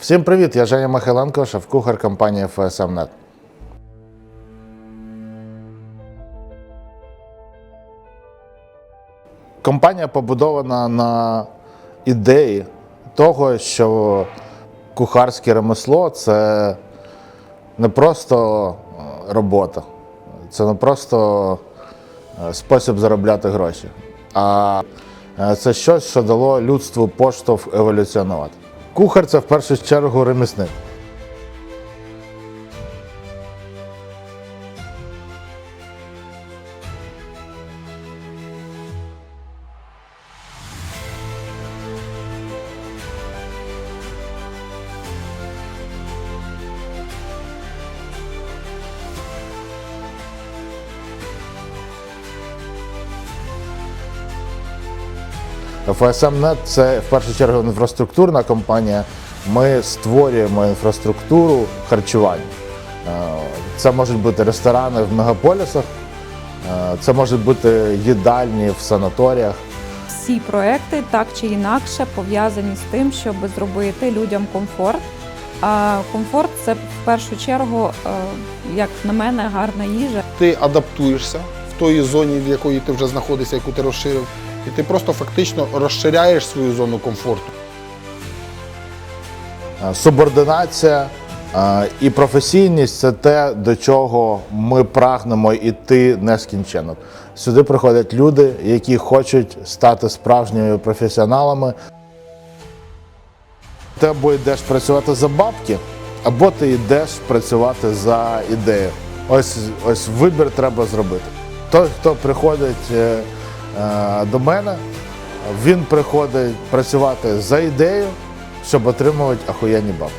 Всім привіт! Я Женя Михайленко, шеф-кухар компанії FSM.net. Компанія побудована на ідеї того, що кухарське ремесло це не просто робота, це не просто е, спосіб заробляти гроші, а е, це щось, що дало людству поштовх еволюціонувати. Кухар це в першу чергу ремісник. FSM.net – це в першу чергу інфраструктурна компанія. Ми створюємо інфраструктуру харчування. Е, Це можуть бути ресторани в мегаполісах, е, це можуть бути їдальні в санаторіях. Всі проекти так чи інакше пов'язані з тим, щоб зробити людям комфорт. А комфорт це в першу чергу, е, як на мене, гарна їжа. ти адаптуєшся в тої зоні, в якої ти вже знаходишся, яку ти розширив, і ти просто фактично розширяєш свою зону комфорту. Е, Субординація е, і професійність це те, до чого ми прагнемо йти нескінченно. Сюди приходять люди, які хочуть стати справжніми професіоналами. Ти або йдеш працювати за бабки, або ти йдеш працювати за ідею. Ось, ось вибір треба зробити. Той, хто приходить е, до мене, він приходить працювати за ідею, щоб отримувати ахуєнні бабки.